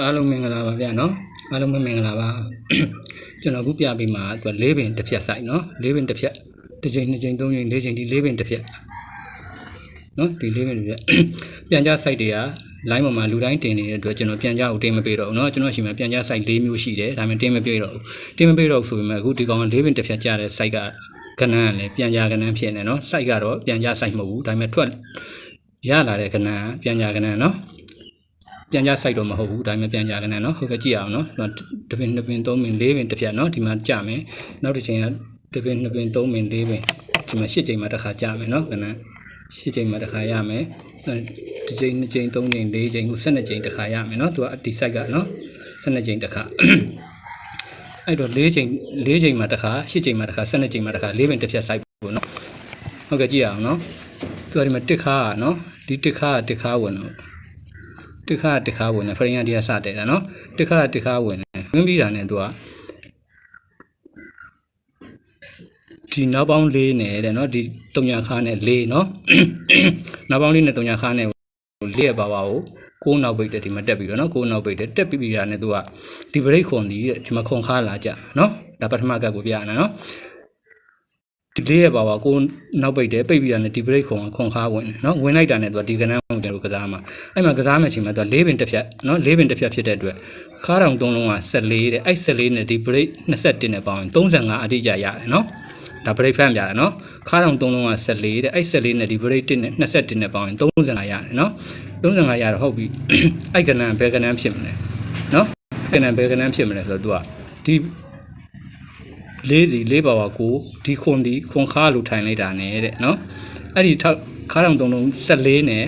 အားလုံးမင်္ဂလာပါဗျာနော်အားလုံးမင်္ဂလာပါကျွန်တော်ခုပြပေးမှာသူက၄ပင်တစ်ဖြက်ဆိုင်နော်၄ပင်တစ်ဖြက်တစ်ချိန်နှစ်ချိန်သုံးချိန်လေးချိန်ဒီ၄ပင်တစ်ဖြက်နော်ဒီ၄ပင်တစ်ဖြက်ပြန်ကြ site တွေက line ပေါ်မှာလူတိုင်းတင်နေတဲ့အတွက်ကျွန်တော်ပြန်ကြကိုတင်မပေးတော့ဘူးနော်ကျွန်တော်ရှိမှာပြန်ကြ site ၄မျိုးရှိတယ်ဒါပေမဲ့တင်မပေးတော့ဘူးတင်မပေးတော့ဆိုပေမဲ့အခုဒီကောင်၄ပင်တစ်ဖြက်ကြတဲ့ site ကကဏ္ဍကလည်းပြန်ကြကဏ္ဍဖြစ်နေနော် site ကတော့ပြန်ကြ site မဟုတ်ဘူးဒါပေမဲ့ထွက်ရလာတဲ့ကဏ္ဍပြန်ကြကဏ္ဍနော် ပြန်ကြ site တော့မဟုတ်ဘူးဒါပေမဲ့ပြန်ကြကနေနော်ဟုတ်ကဲ့ကြည့်အောင်နော်တပင်နှစ်ပင်သုံးပင်လေးပင်တစ်ဖြတ်နော်ဒီမှာကြမယ်နောက်တစ်ချိန်ကတပင်နှစ်ပင်သုံးပင်လေးပင်ဒီမှာရှစ်ချိန်မှတစ်ခါကြမယ်နော်ခဏရှစ်ချိန်မှတစ်ခါရမယ်ဒီချိန်နှစ်ချိန်သုံးချိန်လေးချိန်ခု12ချိန်တစ်ခါရမယ်နော်သူကဒီ site ကနော်12ချိန်တစ်ခါအဲ့တော့၄ချိန်၄ချိန်မှတစ်ခါ၈ချိန်မှတစ်ခါ12ချိန်မှတစ်ခါ၄ပင်တစ်ဖြတ် site ပေါ့နော်ဟုတ်ကဲ့ကြည့်အောင်နော်သူကဒီမှာတစ်ခါကနော်ဒီတစ်ခါကတစ်ခါဝင်တော့ တစ်ခါတစ်ခါဝင်တယ်ဖရင်ရတရားစတဲ့တာနော်တစ်ခါတစ်ခါဝင်တယ်ဝင်ပြီးတာနဲ့သူကဒီနောက်ပေါင်းလေးနဲ့တဲ့နော်ဒီတုံညာခါနဲ့လေးနော်နောက်ပေါင်းလေးနဲ့တုံညာခါနဲ့လေးရပါပါကိုကိုးနောက်ပိတ်တဲ့ဒီမှာတက်ပြီးတော့နော်ကိုးနောက်ပိတ်တဲ့တက်ပြီးပြီးတာနဲ့သူကဒီဘရိတ်ခွန်ဒီတဲ့ဒီမှာခွန်ခါလာကြနော်ဒါပထမကတ်ကိုပြရအောင်နော် ဒီလေးရပါပါကိုနောက်ပိတ်တယ်ပိတ်ပြီးတာနဲ့ဒီဘရိတ်ခွန်ခွန်ခါဝင်တယ်နော်ဝင်လိုက်တာနဲ့သူကဒီကနန်းကိုကျွန်တော်ကစားမှာအဲ့မှာကစားမဲ့ချိန်မှာသူက၄ပင်တစ်ဖြတ်နော်၄ပင်တစ်ဖြတ်ဖြစ်တဲ့အတွက်ခါတောင်သုံးလုံးက14တဲ့အဲ့14နဲ့ဒီဘရိတ်21နဲ့ပေါင်းရင်35အတိအကျရတယ်နော်ဒါဘရိတ်ဖတ်ပြရတယ်နော်ခါတောင်သုံးလုံးက14တဲ့အဲ့14နဲ့ဒီဘရိတ်1နဲ့21နဲ့ပေါင်းရင်35ရတယ်နော်35ရတော့ဟုတ်ပြီအဲ့ကနန်းဘယ်ကနန်းဖြစ်မလဲနော်ကနန်းဘယ်ကနန်းဖြစ်မလဲဆိုတော့သူကဒီ လေးဒီလေးပါပါကိုဒီခွန်ဒီခွန်ခါလို့ထိုင်လိုက်တာနဲ့တဲ့နော်အဲ့ဒီထောက်ခါတောင်သုံးလုံး14နဲ့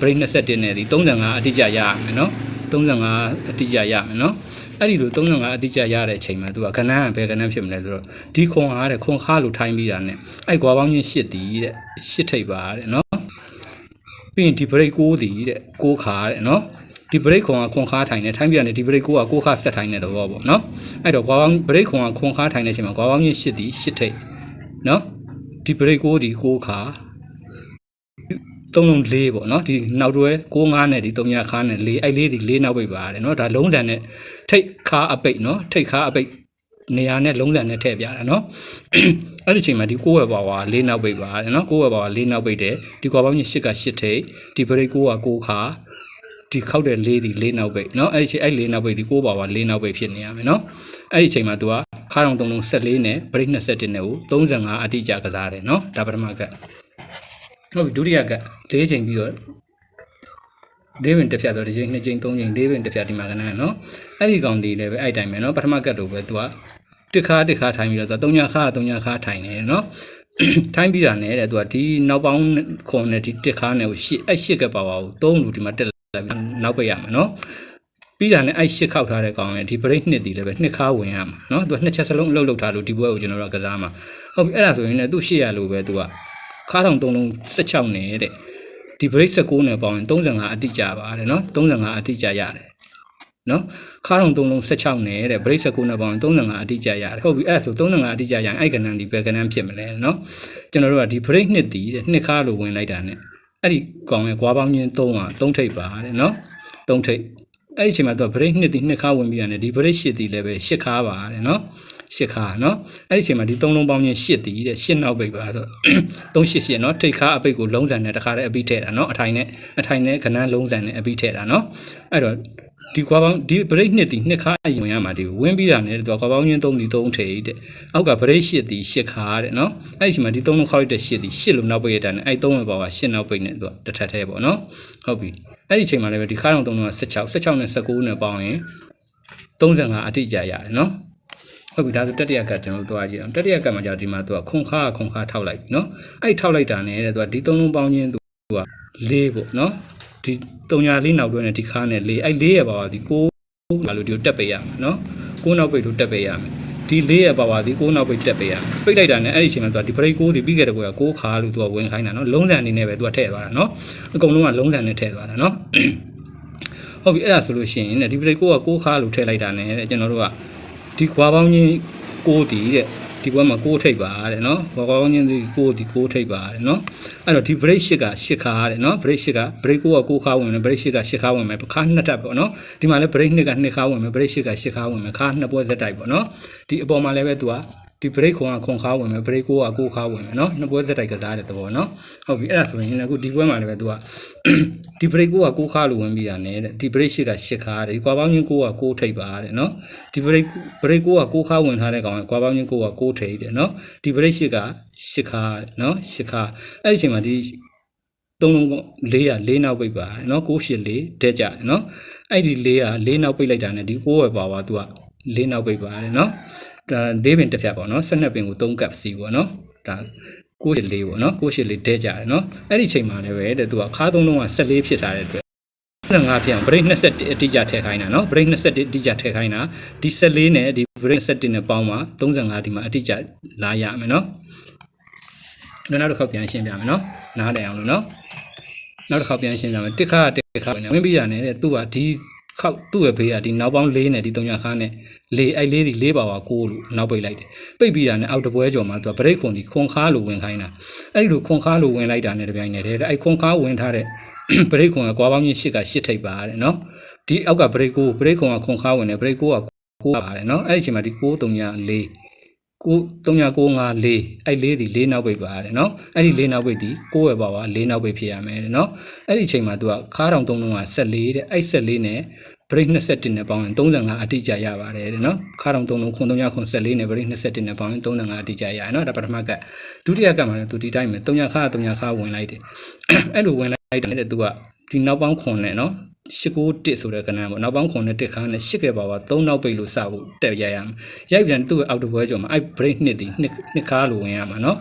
break 21နဲ့ဒီ35အတိအကျရရမယ်နော်35အတိအကျရမယ်နော်အဲ့ဒီလို35အတိအကျရတဲ့အချိန်မှာသူကကဏ္ဍကဘယ်ကဏ္ဍဖြစ်မလဲဆိုတော့ဒီခွန်အားတဲ့ခွန်ခါလို့ထိုင်းပြီးတာနဲ့အဲ့ကွာပေါင်းချင်း8တီးတဲ့8ထိပ်ပါတဲ့နော်ပြီးရင်ဒီ break 6တီးတဲ့6ခါတဲ့နော် ဒီ break ခွန်ကခွန်ခါထိုင်နေထိုင်းပြန်နေဒီ break 6က6ခါဆက်ထိုင်နေသဘောပေါ့နော်အဲ့တော့ကွာပေါင်း break ခွန်ကခွန်ခါထိုင်နေတဲ့အချိန်မှာကွာပေါင်းချင်း8တီး8ထိပ်နော်ဒီ break 6တီး6ခါသုံးလုံး၄ပေါ့နော်ဒီနောက်တွဲ6-5နဲ့ဒီ3ညခါနဲ့၄အဲ့လေးဒီ၄နောက်ပိတ်ပါတယ်နော်ဒါလုံးစံနဲ့ထိတ်ခါအပိတ်နော်ထိတ်ခါအပိတ်နေရာနဲ့လုံးစံနဲ့ထည့်ပြတာနော်အဲ့ဒီချိန်မှာဒီ6ဝက်ပါဝါ၄နောက်ပိတ်ပါတယ်နော်6ဝက်ပါဝါ၄နောက်ပိတ်တယ်ဒီကွာပေါင်းကြီး8က8ထိတ်ဒီဘရိတ်6က6ခါ ဒီခောက်တဲ့၄ဒီ၄နောက်ပိတ်နော်အဲ့ဒီချိန်အဲ့၄နောက်ပိတ်ဒီ6ပါဝါ၄နောက်ပိတ်ဖြစ်နေရမယ်နော်အဲ့ဒီချိန်မှာ तू ကခါတောင်3လုံး14နဲ့ဘရိတ်21နဲ့ကို35အတိအကျကစားတယ်နော်ဒါပထမကဟုတ်ပြီဒုတိယက၄ချိန်ပြီးတော့၄ပင်တစ်ဖြတ်ဆိုတစ်ချိန်နှစ်ချိန်သုံးချိန်၄ပင်တစ်ဖြတ်ဒီမှာကနန်းနော်အဲ့ဒီကောင်ဒီလည်းပဲအဲ့တိုင်းပဲနော်ပထမကတ်လို့ပဲသူကတစ်ခါတစ်ခါထိုင်ပြီးတော့သူက၃ညခါ၃ညခါထိုင်နေတယ်နော်ထိုင်းပြီးတာနဲ့တဲ့သူကဒီနောက်ပေါင်းခွန်နဲ့ဒီတစ်ခါနဲ့ကိုရှစ်အဲ့ရှစ်ကပ်ပါပါကိုသုံးလူဒီမှာတက် လာပြီးနောက်ပိတ်ရမှာနော်ပြီးတာနဲ့အဲ့ရှစ်ခောက်ထားတဲ့ကောင်ရဲ့ဒီ break နှစ်ဒီလည်းပဲနှစ်ခါဝင်ရမှာနော်သူကနှစ်ချက်စလုံးအလုပ်လုပ်ထားလို့ဒီဘွဲကိုကျွန်တော်တို့ကကစားမှာဟုတ်ပြီအဲ့ဒါဆိုရင်လည်းသူ့ရှစ်ရလို့ပဲသူကခါထောင်3လုံး16နဲ့တဲ့ဒီ break 16နဲ့ပေါင်းရင်35အတိကျပါတယ်နော်35အတိကျရတယ်နော်ခါထောင်3လုံး16နဲ့တဲ့ break 16နဲ့ပေါင်းရင်35အတိကျရတယ်ဟုတ်ပြီအဲ့ဒါဆို35အတိကျရရင်အဲ့ကဏ္ဍဒီဘယ်ကဏ္ဍဖြစ်မလဲနော်ကျွန်တော်တို့ကဒီ break နှစ်တီးတဲ့နှစ်ခါလို့ဝင်လိုက်တာနဲ့ အဲ့ဒီကောင်ရဲ့ကွာပေါင်းချင်း3က3ထိပ်ပါတဲ့နော်3ထိပ်အဲ့ဒီအချိန်မှာသူက break နှစ်တီးနှစ်ခါဝင်ပြီးရတယ်ဒီ break 8တီးလည်းပဲ8ခါပါတယ်နော်ရှစ်ခါနော်အဲ့ဒီအချိန်မှာဒီသုံးလုံးပေါင်းချင်းရှစ်တီးတဲ့ရှစ်နောက်ပိတ်ပါဆိုသုံးရှစ်ရှစ်နော်ထိတ်ခါအပိတ်ကိုလုံးစံနဲ့တခါတည်းအပိထည့်တာနော်အထိုင်နဲ့အထိုင်နဲ့ခဏန်းလုံးစံနဲ့အပိထည့်တာနော်အဲ့တော့ ဒီကွာပေါင်းဒီ break နှစ်တီနှစ်ခါအရင်ရမှာဒီဝင်းပြီးတာနဲ့သူကွာပေါင်းချင်းသုံးတီသုံးထိတ်တဲ့အောက်က break ရှစ်တီရှစ်ခါတဲ့နော်အဲ့ဒီအချိန်မှာဒီသုံးလုံးခေါက်လိုက်တဲ့ရှစ်တီရှစ်လို့နောက်ပိတ်ရတဲ့နဲ့အဲ့သုံးဝင်ပါပါရှစ်နောက်ပိတ်နဲ့သူကတစ်ထပ်ထဲပေါ့နော်ဟုတ်ပြီအဲ့ဒီအချိန်မှာလည်းပဲဒီခါတောင်သုံးလုံးက16 16နဲ့19နဲ့ပေါင်းရင်35အတိအကျရတယ်နော်ဟုတ်ပြီဒါဆိုတတိယကတ်ကျွန်တော်တို့သွားကြည့်အောင်တတိယကတ်မှာကြာဒီမှာသူကခွန်ခါခွန်ခါထောက်လိုက်ပြီနော်အဲ့ထောက်လိုက်တာနဲ့တဲ့သူကဒီသုံးလုံးပေါင်းချင်းသူက၄ပေါ့နော် ဒီတုံညာလေးနောက်တွဲနဲ့ဒီခါနဲ့၄အဲ့၄ရပါပါဒီကိုဘာလို့ဒီကိုတက်ပေးရမှာနော်ကိုနောက်ပိတ်လို့တက်ပေးရမယ်ဒီ၄ရပါပါဒီကိုနောက်ပိတ်တက်ပေးရမယ်ပိတ်လိုက်တာနဲ့အဲ့ဒီအချိန်မှာသူကဒီဘရိတ်ကိုဒီပြီးခဲ့တဲ့ဘက်ကကိုခါလို့သူကဝင်ခိုင်းတာနော်လုံးစံအနေနဲ့ပဲသူကထည့်သွားတာနော်အကုန်လုံးကလုံးစံနဲ့ထည့်သွားတာနော်ဟုတ်ပြီအဲ့ဒါဆိုလို့ရှိရင်ဒီဘရိတ်ကိုကကိုခါလို့ထည့်လိုက်တာနဲ့ကျွန်တော်တို့ကဒီခွာပေါင်းချင်း 6တီတဲ့ဒီပွဲမှာ6ထိပ်ပါတဲ့နော်ဘောကောင်းချင်းဒီ6ဒီ6ထိပ်ပါတဲ့နော်အဲ့တော့ဒီ break 8က8ခါတဲ့နော် break 8က break 9က9ခါဝင်မယ် break 8က8ခါဝင်မယ်ခါနှစ်ထပ်ပေါ့နော်ဒီမှာလည်း break 2က2ခါဝင်မယ် break 8က8ခါဝင်မယ်ခါနှစ်ပွဲဇက်တိုက်ပေါ့နော်ဒီအပေါ်မှာလည်းပဲသူက ဒီ break ခွန်ကခွန်ခါဝင်မယ် break 9က9ခါဝင်မယ်နော်နှစ်ပွဲဇက်တိုက်ကစားတဲ့သဘောနော်ဟုတ်ပြီအဲ့ဒါဆိုရင်အခုဒီပွဲမှာလည်းပဲသူကဒီ break 9က9ခါလို့ဝင်ပြီးရတယ်တဲ့ဒီ break 8က8ခါတဲ့ဒီကွာပေါင်းချင်း9က9ထိပ်ပါတဲ့နော်ဒီ break break 9က9ခါဝင်ထားတဲ့ကောင်ကွာပေါင်းချင်း9က9ထိပ်တဲ့နော်ဒီ break 8က8ခါတဲ့နော်8ခါအဲ့ဒီအချိန်မှာဒီသုံးလုံး400 4နောက်ပိတ်ပါเนาะ984တက်ကြတယ်เนาะအဲ့ဒီ400 4နောက်ပိတ်လိုက်တာ ਨੇ ဒီ9ဝယ်ပါပါသူက4နောက်ပိတ်ပါတယ်เนาะ ဒါ၄ပင်တစ်ဖြတ်ပေါ့နော်၁၂ပင်ကို၃ကပ်စီပေါ့နော်ဒါ94ပေါ့နော်94တဲကြတယ်နော်အဲ့ဒီချိန်မှာလည်းပဲတဲ့သူကခါသုံးလုံးက14ဖြစ်ထားတဲ့အတွက်25ပြန် break 21အတိကျထည့်ခိုင်းတာနော် break 21အတိကျထည့်ခိုင်းတာဒီ14နဲ့ဒီ break 17နဲ့ပေါင်းမှာ35ဒီမှာအတိကျလာရမယ်နော်နောက်တစ်ခေါက်ပြန်ရှင်းပြမယ်နော်နားလည်အောင်လို့နော်နောက်တစ်ခေါက်ပြန်ရှင်းပြမယ်တစ်ခါတစ်ခါဝင်ပြီးရတယ်တဲ့သူကဒီ ခောက်သူ့ရဲ့ဘေးကဒီနောက်ပေါင်း၄နဲ့ဒီ၃ညခါနဲ့လေအဲ့လေးဒီ၄ပါဝါကိုလို့နောက်ပိတ်လိုက်တယ်ပိတ်ပြီးတာနဲ့အောက်တပွဲကျော်မှာသူကဗရိတ်ခွန်ဒီခွန်ခါလို့ဝင်ခိုင်းတာအဲ့ဒီလိုခွန်ခါလို့ဝင်လိုက်တာနဲ့တပြိုင်နက်တည်းအဲ့ခွန်ခါဝင်ထားတဲ့ဗရိတ်ခွန်ကကွာပေါင်းချင်း၈က၈ထိပ်ပါတဲ့နော်ဒီအောက်ကဗရိတ်ကိုဗရိတ်ခွန်ကခွန်ခါဝင်တယ်ဗရိတ်ကိုကကိုပါတယ်နော်အဲ့ဒီအချိန်မှာဒီ6 3ည4 3954အဲ့လေးဒီ၄နောက်ပိတ်ပါတယ်နော်အဲ့ဒီ၄နောက်ပိတ်ဒီ6ရပါပါ၄နောက်ပိတ်ဖြစ်ရမယ်တဲ့နော်အဲ့ဒီအချိန်မှာသူကခါးတောင်သုံးလုံးက14တဲ့အဲ့14နဲ့ break 21နဲ့ပေါင်းရင်35အတိကျရပါတယ်တဲ့နော်ခါတောင်3လုံး3914နဲ့ break 21နဲ့ပေါင်းရင်35အတိကျရရနော်ဒါပထမကဒုတိယကမှာလည်းသူဒီတိုင်းပဲ300ခါ300ခါဝင်လိုက်တယ်အဲ့လိုဝင်လိုက်တယ်တဲ့သူကဒီနောက်ပေါင်း9နဲ့နော် เนาะ89ဆိုတဲ့ကဏ္ဍပေါ့နောက်ပေါင်း9နဲ့1ခန်းနဲ့8ခဲ့ပါပါ3နောက်ပိတ်လို့စဖို့တက်ရရမယ်ရိုက်ပြန်သူ့ရဲ့အောက်တပွဲကျော်မှာအဲ့ break နှစ်ဒီနှစ်နှစ်ခါလို့ဝင်ရမှာเนาะ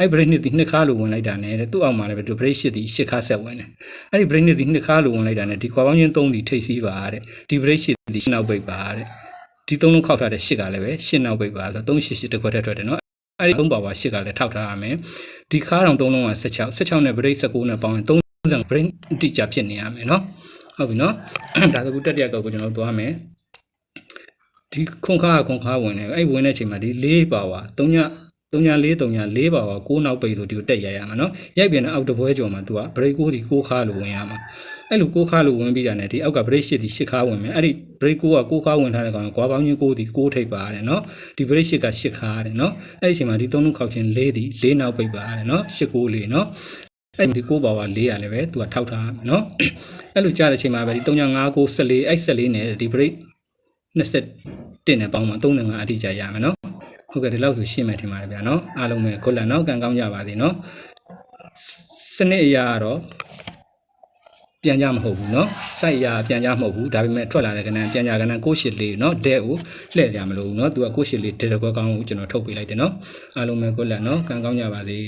အဲ့ break နှစ်ဒီနှစ်ခါလို့ဝင်လိုက်တာနဲ့သူ့အောက်မှာလည်းပဲသူ break 8ဒီ8ခါဆက်ဝင်တယ်အဲ့ဒီ break နှစ်ဒီနှစ်ခါလို့ဝင်လိုက်တာနဲ့ဒီခွာပေါင်းချင်း3ဒီထိပ်စီးပါတဲ့ဒီ break 8ဒီ8နောက်ပိတ်ပါတဲ့ဒီ3လုံးခောက်ထားတဲ့8ကလည်းပဲ8နောက်ပိတ်ပါဆိုတော့388တစ်ခွက်ထက်ထွက်တယ်เนาะအဲ့ဒီ3ပါပါ8ကလည်းထောက်ထားရမယ်ဒီခါတောင်3လုံးက16 16နဲ့ break 19နဲ့ပေါင်းရင်30 break တိကျဖြစ်နေရမယ်เนาะ ဟုတ်ပြီနော်ဒါဆိုခုတက်တရကောက်ကိုကျွန်တော်သွားမယ်ဒီခွန်ခါခွန်ခါဝင်နေအဲ့ဝင်တဲ့အချိန်မှာဒီ၄ပါဝါ3ည3ည4 3ည4ပါဝါ6နောက်ပိတ်ဆိုဒီကိုတက်ရရမှာနော်ရိုက်ပြန်တဲ့အောက်တပွဲကျော်မှာ तू က break 6ဒီ6ခါလို့ဝင်ရမှာအဲ့လို6ခါလို့ဝင်ပြီးတာ ਨੇ ဒီအောက်က break 8ဒီ8ခါဝင်မယ်အဲ့ဒီ break 6က6ခါဝင်ထားတဲ့ကောင်ကွာပေါင်းချင်း6ဒီ6ထိပ်ပါတယ်နော်ဒီ break 8က8ခါရတယ်နော်အဲ့ဒီအချိန်မှာဒီ3လုံးခောက်ချင်း4ဒီ4နောက်ပိတ်ပါတယ်နော်8 9 4နော် အဲ့ဒီကိုပါဝါ4ရလည်းပဲသူကထောက်ထားเนาะအဲ့လိုကြားတဲ့အချိန်မှာပဲဒီ395 9 14အဲ့14နဲ့ဒီ break 20တင်နဲ့ပေါင်းမှာ35အတိကျရမယ်เนาะဟုတ်ကဲ့ဒီလောက်ဆိုရှင်းမယ်ထင်ပါတယ်ဗျာเนาะအားလုံးပဲကိုလန်เนาะကံကောင်းကြပါစေเนาะစနစ်အရာကတော့ပြန်ကြမဟုတ်ဘူးเนาะစိုက်ရာပြန်ကြမဟုတ်ဘူးဒါပေမဲ့ထွက်လာတဲ့ကဏ္ဍပြန်ကြကဏ္ဍ684เนาะဒဲကိုလှည့်ကြမလို့เนาะသူက684ဒဲတကွက်ကောင်းကိုကျွန်တော်ထုတ်ပေးလိုက်တယ်เนาะအားလုံးပဲကိုလန်เนาะကံကောင်းကြပါစေ